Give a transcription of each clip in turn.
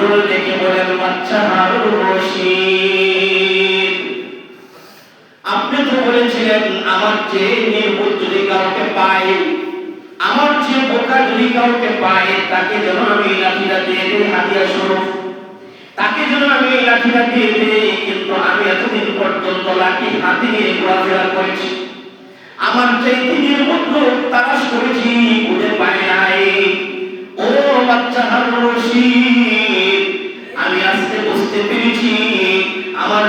নজরুল ডেকে বলেন, বাচ্চা হারুন রশিদ। আপনি তো বলেছিলেন, আমার চেয়ে নির্বুদ্ধ যদি কাউকে পাই আমার চেয়ে বোকা যদি কাউকে পাই তাকে যেন আমি লাঠিটা দিয়ে দিই, হাতিয়া স্বরূপ। তাকে যেন আমি এই লাঠিটা দিয়ে দিই, কিন্তু আমি এতদিন পর্যন্ত লাঠি হাতে নিয়ে ঘোরাফেরা করেছি। আমার চাইতে নির্বুদ্ধ তালাশ করেছি, খুঁজে পাই নাই। বাচ্চা রশিদ আমি আজকে বুঝতে পেরেছি, আমার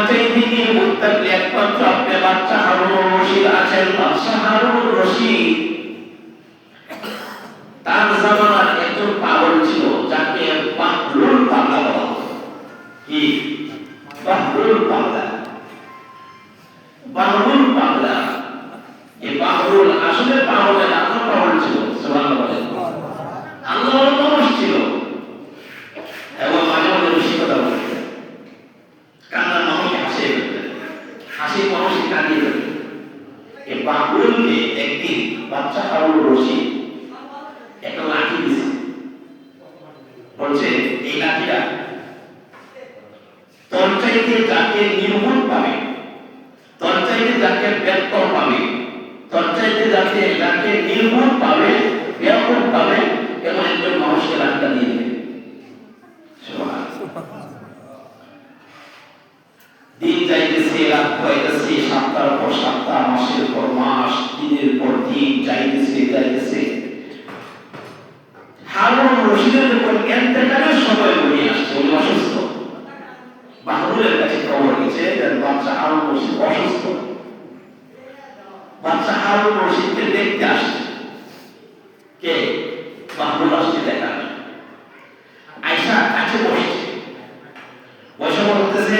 একমাত্র আপনি বাচ্চা হারুন রশিদ আছেন বাচ্চা হারুন রশিদ। তার জামানার একজন পাগল ছিল, যাকে বাহরুল পাগলা বলা কি? বাহরুল পাগলা। বাহরুল পাগলা। এই বাহরুল আসলে পাগলের হারুল রশিদ একটা লাঠি দিছে। বলছে, এই লাঠিটা তোর চাইতে যাকে নির্মূল পাবে তোর চাইতে যাকে ব্যক্ত পাবে তোর চাইতে যাকে যাকে নির্মূল পাবে ব্যাপক পাবে, এমন একজন মানুষকে লাঠিটা দিয়ে দেবে। দিন যাইতেছে, রাত হইতেছে, সপ্তাহ পর সপ্তাহ, মাসের পর মাস, দিনের যাইতেছে যাইতেছে হারুন রশিদের যখন এন্তেকালের সময় ঘনিয়ে আসছে উনি অসুস্থ। বাহরুলের কাছে খবর গেছে যে বাচ্চা হারুন রশিদ, অসুস্থ। বাচ্চা হারুন রশিদকে দেখতে আসছে কে? বাহরুল আসছে দেখা। আয়সা কাছে বসছে। বসে বলতেছে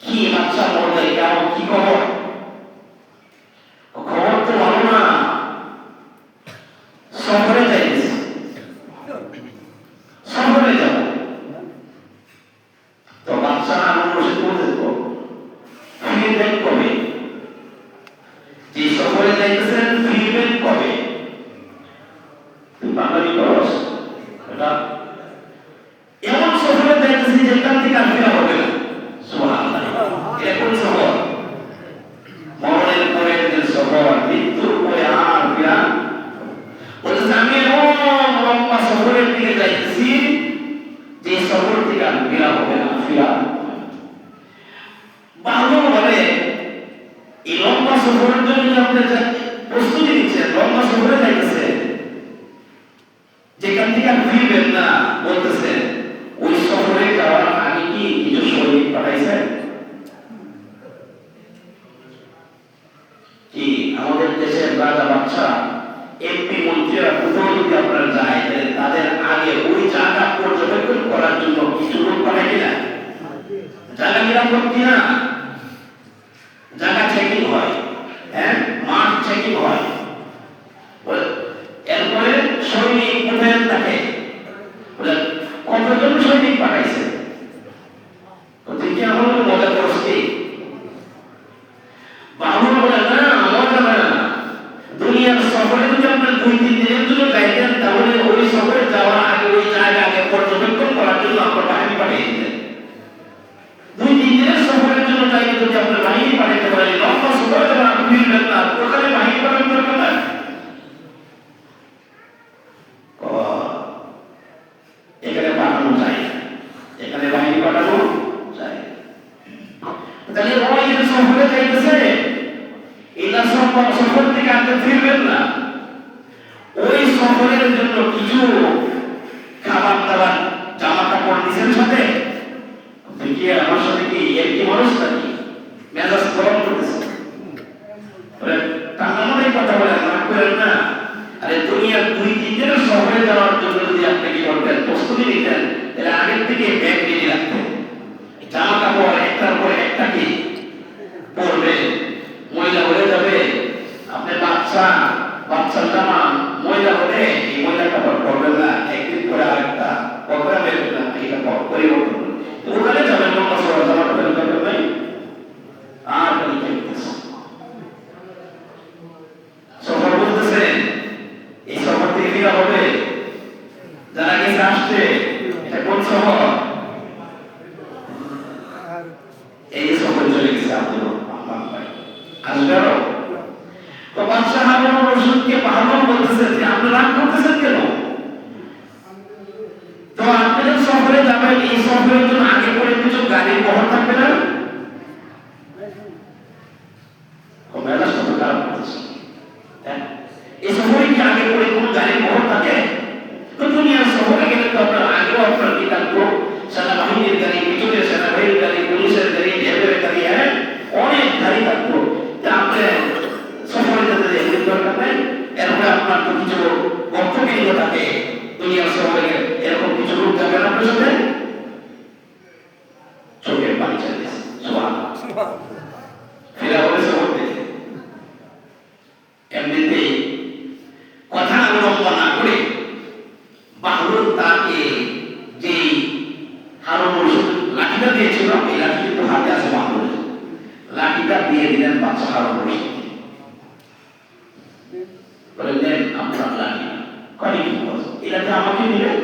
কি বাচ্চা মরলে কেমন কি খবর ও খবর তো ভালো না সফরে যাইতেছে সফরে যাব তো বাচ্চা আমার বসে বলতে তো ফিরবেন কবে যে সফরে যাইতেছেন ফিরবেন কবে তুই বাঙালি করস এটা এমন সফরে যাইতেছি যেখান থেকে আর ফেরা হবে না সুবহানাল্লাহ এটা কোন সফর মরণের পরের দিন সফর মৃত্যুর পরে আর ফেরা বলতেছে আমি এমন লম্বা সফরের দিকে যাইতেছি যে সফর থেকে আর ফেরা হবে না ফেরা বাহরুল বলে এই লম্বা সফরের না আমাদের দেশের রাজা বাচ্চা এমপি মন্ত্রীরা কোথাও যদি যায় তাদের আগে ওই জায়গা করার জন্য কিছু লোক পাঠায় কিনা? জায়গা নিরাপদ কিনা জায়গা চেকিং হয় হ্যাঁ মাঠ চেকিং হয় বলে, এরপরে সৈনিক মোতায়েন থাকে বলে, কতজন সৈনিক পাঠাইছে তো তুই কি আমার মতো মজা করস কি বাহুল বলে না মজা না দুনিয়ার সফরে যদি আপনার দুই তিন দিনের জন্য যাইতেন তাহলে ওই সফরে যাওয়ার আগে ওই জায়গা আগে পর্যবেক্ষণ করার জন্য আপনার বাহিনী পাঠিয়ে দিতেন দুই তিন দিনের সফরের জন্য চাইলে যদি আপনার বাহিনী পাঠাতে পারেন লম্বা সফরে যখন আপনি ফিরবেন না ওখানে বাহিনী পাঠানোর দরকার নাই বাবা, এখানে পাঠানো যায় না। এখানে বাহিনী পাঠানো যায় না। তাহলে ওরা এই যে সফরে যাইতেছে এটা সফর সফর থেকে আপনি ফিরবেন না ওই সফরের জন্য কিছু খাবার দাবার জামা কাপড় দিছেন সাথে আপনি কি আমার সাথে কি এর কি মানুষ নাকি মেজাজ গরম করতেছে বলে, টাকা মনে কথা বলেন না করেন না আরে দুনিয়ার দুই তিন দিনের শহরে যাওয়ার জন্য যদি আপনি কি করতেন প্রস্তুতি নিতেন তাহলে আগের থেকে ব্যাগ রেডি রাখতেন জামা কাপড় একটার পর একটা কি পরবে ময়লা হয়ে যাবে আপনি বাচ্চা বাচ্চার জামা ময়লা হলে এই ময়লা কাপড় পরবেন না একদিন পরে আরেকটা পরবে না এটা পরিবর্তন করবেন। তো ওখানে যাবেন লম্বা সবার জামা কাপড় দরকার নাই আর খালি খেলতেছে সফর বলতেছেন এই সফর থেকে ফিরা হবে যারা গেছে আসছে এটা কোন শহর এই শহরে চলে গেছে আব্দুল রহমান ভাই আসবে আরও তো বাদশাহ হারুন রশিদকে এই সফরের আগে করে কিছু গাড়ির বহর থাকবে না? হ্যাঁ? এই সফরে কি আগে করে কোনো গাড়ির বহর থাকে তো দুনিয়ার সফরে গেলে তো আপনার আগেও আপনার কি থাকব সেনাবাহিনীর গাড়ি পিছনে সেনাবাহিনীর গাড়ি পুলিশের গাড়ি রেলওয়ের গাড়ি হ্যাঁ অনেক গাড়ি থাকব তা আপনি সফরে যেতে এগুলো দরকার নেই এরপরে আপনার তো কিছু বক্তব্য থাকে দুনিয়ার সফরে এরকম কিছু রূপ যাবে না আপনার সাথে চোখের পানি চালিয়ে সোয়া ফিরে হবে সফর থেকে এমনিতেই কথা অবলম্বন না করে বাহরুল তাকে যে হারুন রশিদ লাঠিটা দিয়েছিল এই লাঠি কিন্তু হাতে আছে বাহরুল লাঠিটা দিয়ে দিলেন বাচ্চা হারুন রশিদ বললেন আপনার লাঠি কয় কি বলছে এই লাঠি আমাকে দিলেন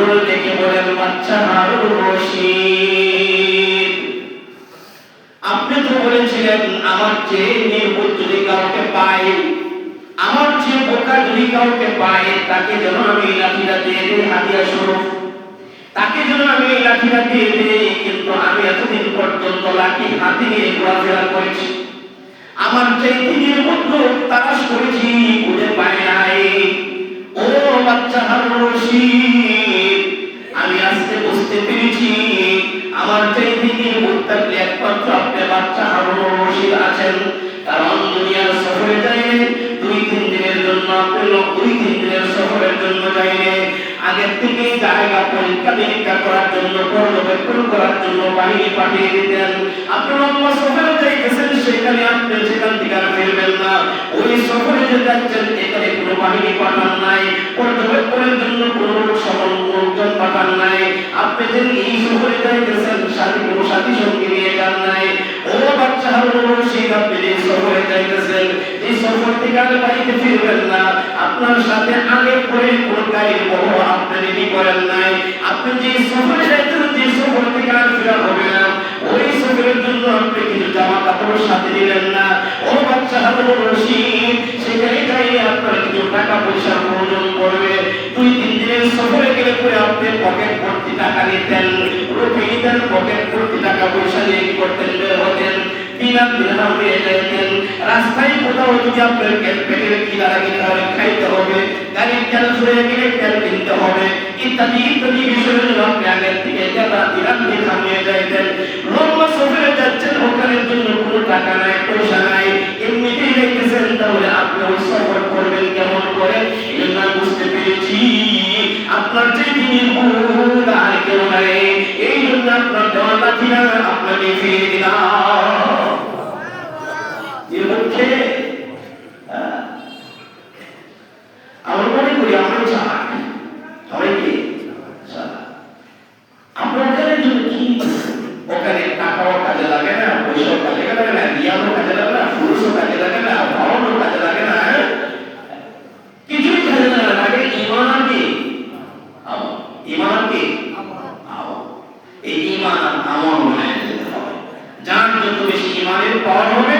বাহরুল দেখে বলেন, বাচ্চা হারুন রশিদ। আপনি তো বলেছিলেন, আমার চেয়ে নির্বোধ যদি কাউকে পাই আমার চেয়ে বোকা যদি কাউকে পাই তাকে যেন আমি লাঠিটা দিয়ে দিই, হাতিয়া স্বরূপ। তাকে যেন আমি লাঠিটা দিয়ে দিই, কিন্তু আমি এতদিন পর্যন্ত লাঠি হাতে নিয়ে ঘোরাফেরা করেছি। আমার চাইতে নির্বোধ তালাশ করেছি, খুঁজে পাই নাই। বাচ্চা হারুন আমি আজকে বুঝতে পেরেছি, আমার চাইতে নির্বোধ থাকলে একমাত্র আপনি বাচ্চা হারুন আছেন। কারণ দুনিয়ার সফরে যাইলে দুই তিন দিনের জন্য আপনি দুই তিন দিনের সফরের জন্য যাইলে আগের থেকে জায়গা পরীক্ষা নিরীক্ষা করার জন্য, পর্যবেক্ষণ করার জন্য বাহিনী পাঠিয়ে দিতেন। আপনি লম্বা সফরে যাইতেছেন সেখানে আপনি সেখান থেকে আর ফিরবেন না। ওই সফরে যে যাচ্ছেন, এখানে কোনো বাহিনী পাঠান নাই, পর্যবেক্ষণের জন্য কোনো সকল লোকজন পাঠান নাই। আপনি যে এই সফরে যাইতেছেন, সাথে কোনো সাথী সঙ্গী নিয়ে যান নাই। ও বাচ্চা হারুন রশিদ, আপনি যে সফরে যাইতেছেন, এই সফর থেকে আর বাড়িতে ফিরবেন না। আপনার সাথে আগে করে কোনো গাড়ির বড় আপনি রেডি করেন নাই। আপনি যে সফরে যাইতেন যে সফর থেকে আর ফেরা হবে না। ওই সফরের জন্য আপনি কিন্তু জামা কাপড় সাথে নিলেন না। ও বাচ্চা হারুন রশিদ, সেখানে আপনার কিছু টাকা পয়সার প্রয়োজন পড়বে। দুই, তিন দিনের গেলে পরে আপনি পকেট ভর্তি টাকা নিতেন। রুপি পকেট ভর্তি টাকা পয়সা নিয়ে করতেন? বের হতেন। দিরহাম নিয়ে যাইতেন রাস্তায় কোথাও যদি আপনার গ্যাস পেটের কিনা লাগে, তাহলে খাইতে হবে। গাড়ির তেল ফুরিয়ে গেলে তেল কিনতে হবে। ইত্যাদি ইত্যাদি বিষয়ের জন্য আপনি আগের থেকে যারা দিনার দিরহাম নিয়ে যাইতেন। লম্বা সফরে যাচ্ছেন, ওখানের জন্য কোনো টাকা নাই, পয়সা নাই। এমনিতেই যাইতেছেন তাহলে আপনি ওই সফর করবেন কেমন করে? আমি বুঝতে পেরেছি, আপনার যে দিনের আর কেউ নাই। এই জন্য আপনার দেওয়া লাঠিটা আপনাকে ফিরে দিলাম। এই ইমান আর আমল বানায় যেতে হবে যার যত বেশি ইমানের পাওয়ার হবে যার যত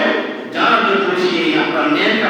también